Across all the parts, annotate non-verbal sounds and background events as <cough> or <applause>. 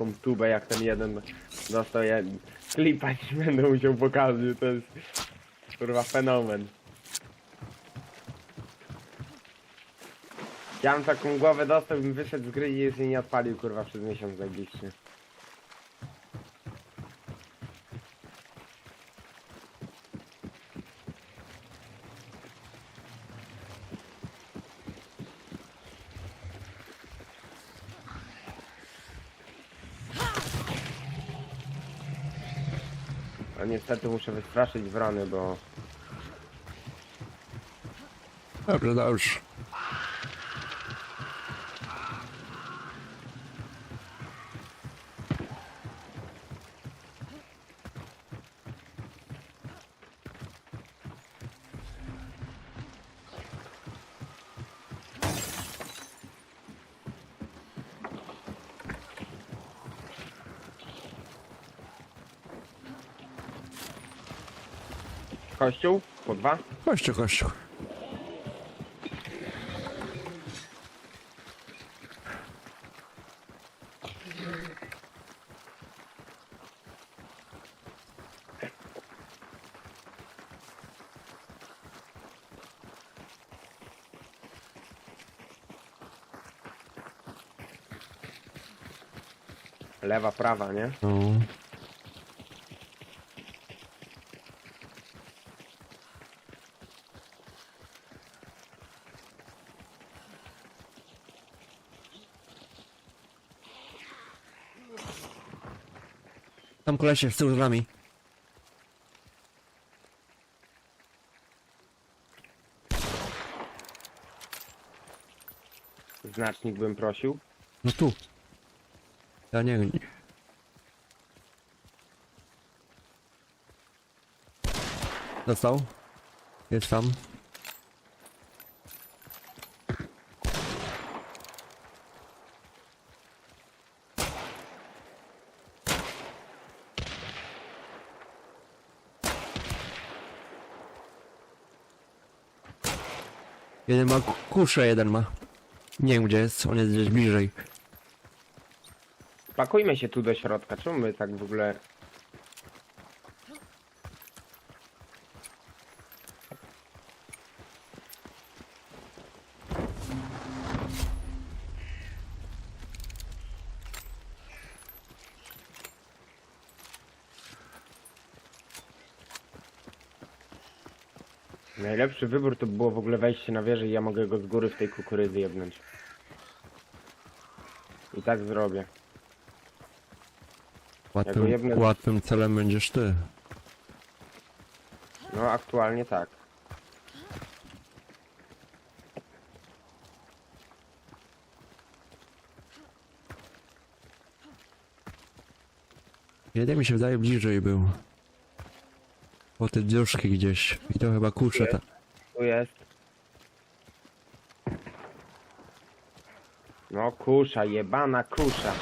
No taką tubę jak ten jeden dostał, ja klipać będę musiał pokazać, to jest kurwa fenomen. Ja mam taką głowę dostał, bym wyszedł z gry i już nie odpalił kurwa przez miesiąc najbliższy. A niestety muszę wystraszyć wrony, bo Dobrze, dobrze. Kościół po dwa. Kościół, kościół. Lewa, prawa, nie? No. Tam kolesie z tyłu z nami. Znacznik bym prosił. No tu. Ja nie nie. Dostał? Jest tam. Jeden ma ku- kuszę, jeden ma. Nie wiem gdzie jest, on jest gdzieś bliżej. Pakujmy się tu do środka. Czemu my tak w ogóle... Najlepszy wybór to było w ogóle wejście na wieżę i ja mogę go z góry w tej kukurydzy jebnąć. I tak zrobię. Łatwym, jedne- łatwym celem będziesz ty. No aktualnie tak. Jeden mi się wydaje bliżej był. Po te dziuszki gdzieś. I to chyba kusze ta. Tu jest. No kusza, jebana kusza.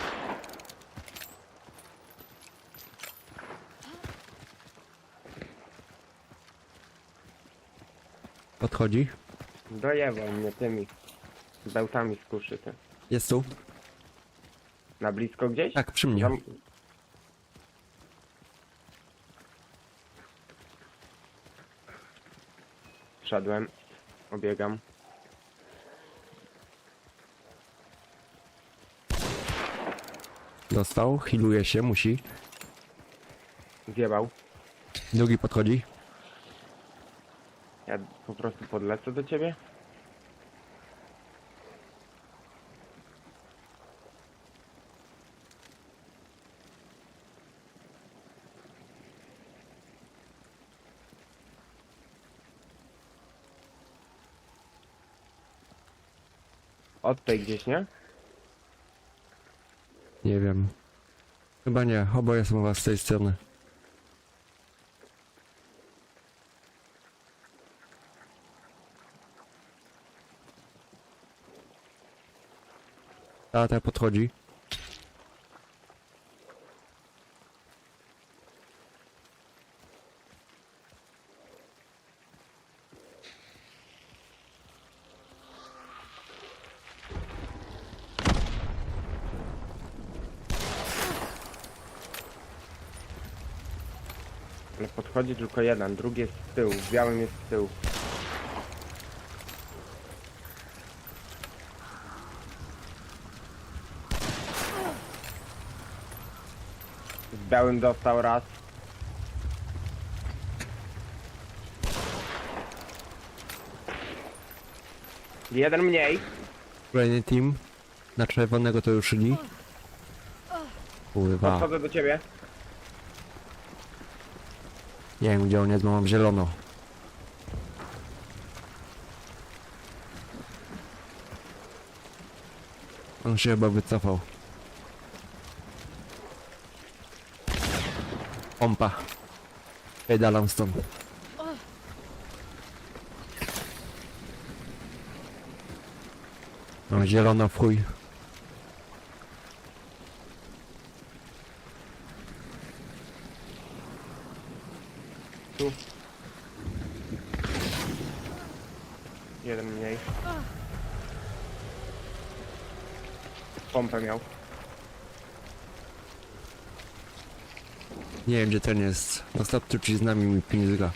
Podchodzi. Dojebał mnie tymi bełtami z kuszy. Ty. Jest tu. Na blisko gdzieś? Tak, przy mnie. Tam... Wszedłem. Obiegam. Dostał. Healuje się, musi. Zjebał. Drugi podchodzi. Ja po prostu podlecę do ciebie. Od tej gdzieś, nie? Nie wiem. Chyba nie. Oboje są u was z tej strony. A, ta podchodzi. Ale podchodzi tylko jeden, drugi jest z tyłu, w białym jest z tyłu. Z białym dostał raz. Jeden mniej. Kolejny team. Na czerwonego to już szli. Kurwa. Podchodzę do ciebie. Nie wiem gdzie on jest, bo mam zielono. On się chyba wycofał. Pompa. Pedalam stąd. No zielono w chuj. Tu. Jeden mniej. Pompę miał. Nie wiem gdzie ten jest. Ostatnio ci z nami mi pingzyga.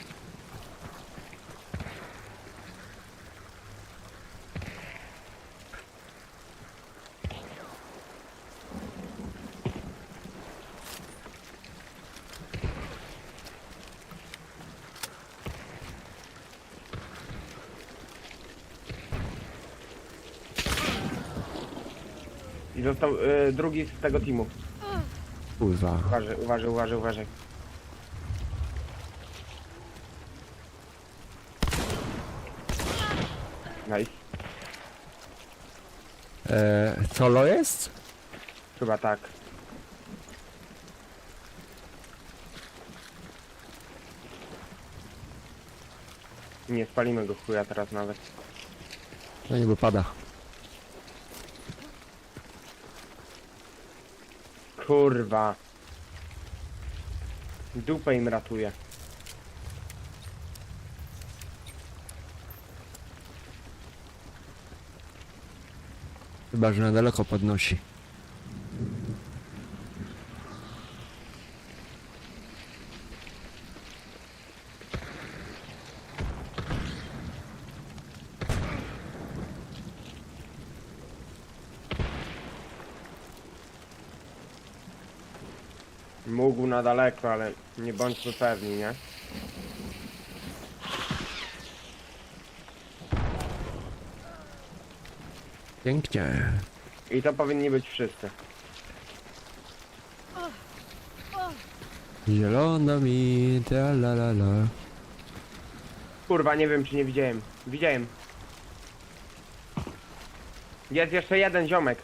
I został y, drugi z tego teamu. Kurwa. Uważaj, uważaj, uważaj, uważaj. Nice. Eee, solo jest? Chyba tak. Nie spalimy go chuja teraz nawet. No nie wypada. Kurwa. Dupę im ratuje. Chyba, że na daleko podnosi. Mógł na daleko, ale nie bądźmy pewni, nie? Pięknie. I to powinni być wszyscy. Zielono mi, ta la la la. Kurwa, nie wiem czy nie widziałem. Widziałem. Jest jeszcze jeden ziomek.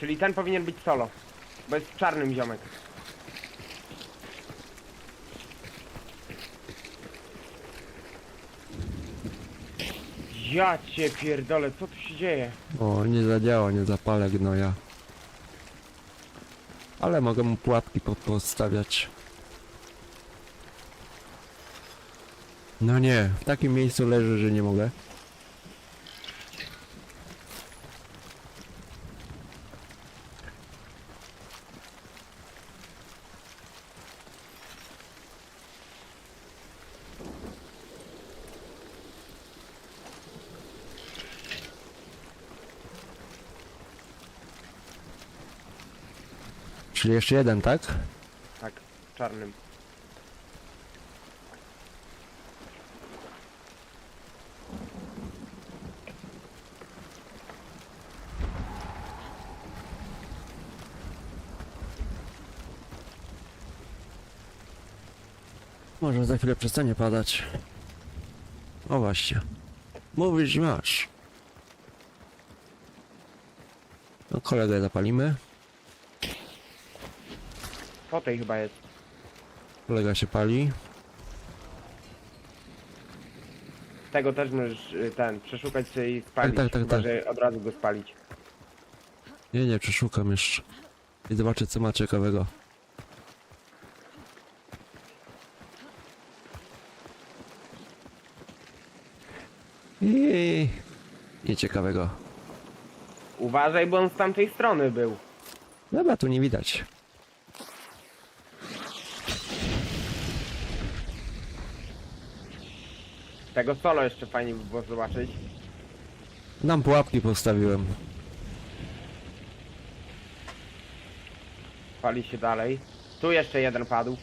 Czyli ten powinien być solo. Bo jest czarnym ziomek. Ja cię pierdolę, co tu się dzieje? O, nie zadziała, nie zapalę gnoja. Ale mogę mu pułapki po postawiać. No nie, w takim miejscu leży, że nie mogę. Czyli jeszcze jeden, tak? Tak, czarnym. Może za chwilę przestanie padać. O właśnie. Mówić masz. No kolegę zapalimy. Po tej chyba jest. Kolega się pali. Tego też możesz y, ten, przeszukać sobie i spalić. tak, tak, chyba, tak. że od razu go spalić. Nie, nie, przeszukam jeszcze. I zobaczę co ma ciekawego. I nieciekawego. Uważaj, bo on z tamtej strony był. Dobra, tu nie widać. Tego solo jeszcze fajnie by było zobaczyć. Nam pułapki postawiłem. Pali się dalej. Tu jeszcze jeden padł.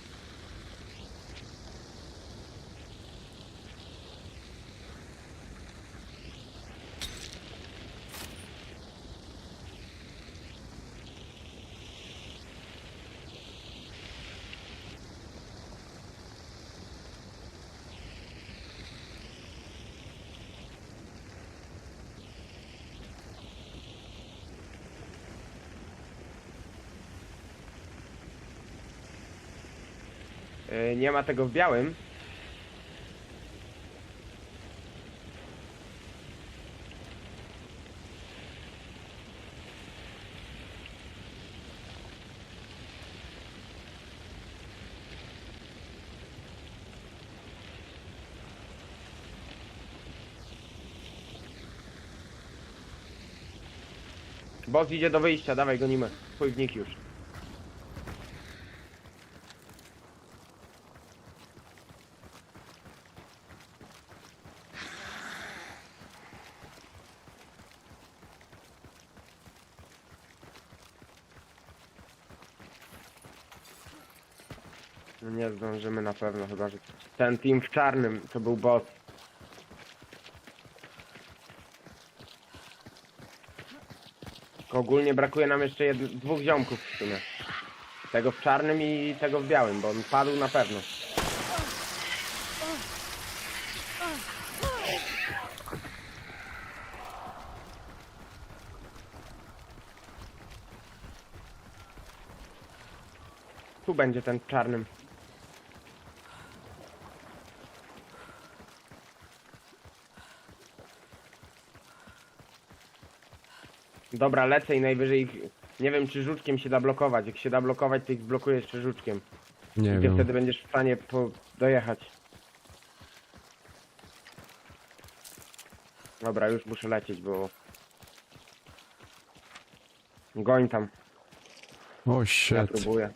Yy, nie ma tego w białym. Boss idzie do wyjścia, dawaj gonimy. Twój wnik już. Nie zdążymy na pewno, chyba że ten team w czarnym to był boss. Tylko ogólnie brakuje nam jeszcze dwóch ziomków w sumie. Tego w czarnym i tego w białym, bo on padł na pewno. Tu będzie ten w czarnym. Dobra, lecę i najwyżej ich... Nie wiem, czy żuczkiem się da blokować. Jak się da blokować, to ich zblokuję jeszcze żuczkiem. Nie I ty wiem. wtedy będziesz w stanie po... dojechać. Dobra, już muszę lecieć, bo... Goń tam, O ja shit. próbuję.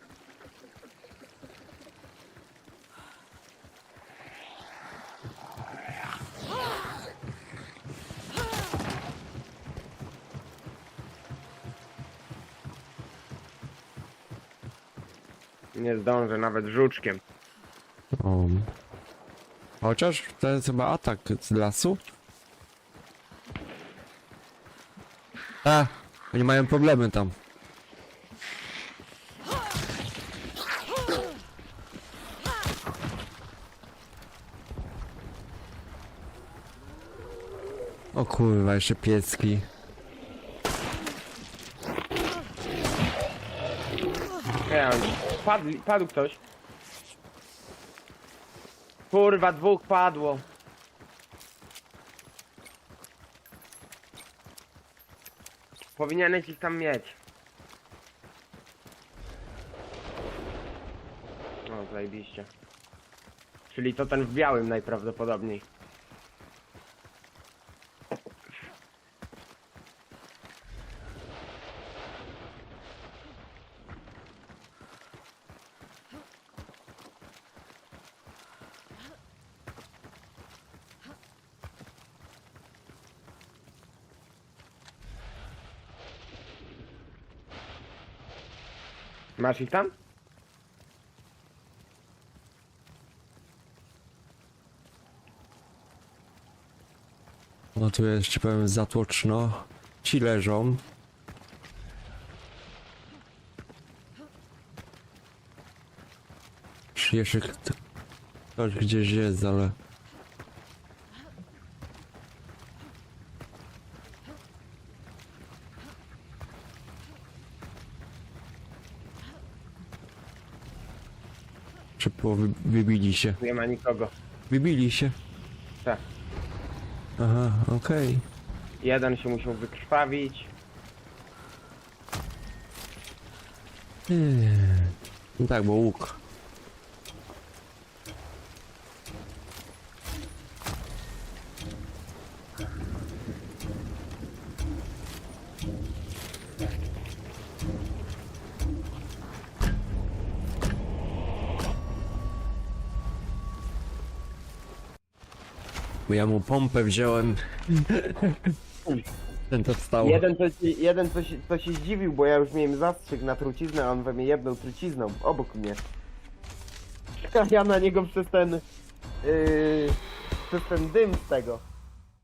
Zdążę nawet żuczkiem. O. Chociaż to jest chyba atak z lasu. A, oni mają problemy tam. O kurwa, jeszcze piecki. Nie, on- padli, padł ktoś. Kurwa, dwóch padło. Powinieneś ich tam mieć. O, zajebiście. Czyli to ten w białym najprawdopodobniej. Masz ich tam? No tu jest, ci powiem, zatłoczno. Ci leżą. Czy jeszcze kto- ktoś gdzieś jest, ale... Czy wy- wybili się? Nie ma nikogo. Wybili się? Tak. Aha, okej. Jeden się musiał wykrwawić. Eee, No tak, bo łuk. Bo ja mu pompę wziąłem. Ten to wstał. Jeden, to, ci- jeden to, się, to się zdziwił, bo ja już miałem zastrzyk na truciznę, a on we mnie jebnął trucizną obok mnie. A <laughs> ja na niego przez ten... Yy, przez ten dym z tego.